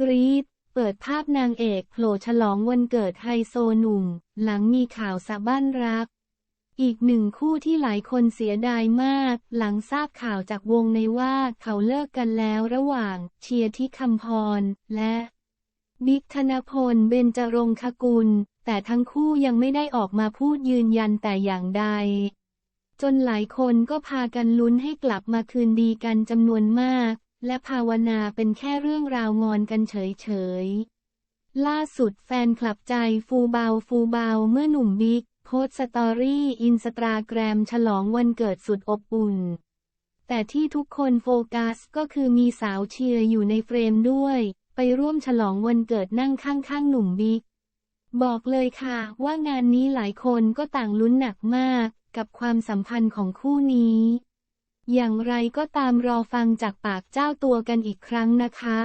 กรีดเปิดภาพนางเอกโผล่ฉลองวันเกิดไฮโซหนุ่ม หลังมีข่าวสะบ้านรัก อีกหนึ่งคู่ที่หลายคนเสียดายมาก หลังทราบข่าวจากวงในว่าเขาเลิกกันแล้วระหว่างเชียร์ที่คำพร และบิ๊กธนพลเบญจรงคกุล แต่ทั้งคู่ยังไม่ได้ออกมาพูดยืนยันแต่อย่างใด จนหลายคนก็พากันลุ้นให้กลับมาคืนดีกันจำนวนมาก และภาวนาเป็นแค่เรื่องราวงอนกันเฉยๆ ล่าสุดแฟนคลับใจฟูเบาฟูเบาเมื่อหนุ่มบิ๊กโพสต์สตอรี่อินสตาแกรมฉลองวันเกิดสุดอบอุ่น แต่ที่ทุกคนโฟกัสก็คือมีสาวเชียร์อยู่ในเฟรมด้วย ไปร่วมฉลองวันเกิดนั่งข้างๆหนุ่มบิ๊ก บอกเลยค่ะว่างานนี้หลายคนก็ต่างลุ้นหนักมากกับความสัมพันธ์ของคู่นี้ อย่างไรก็ตามรอฟังจากปากเจ้าตัวกันอีกครั้งนะคะ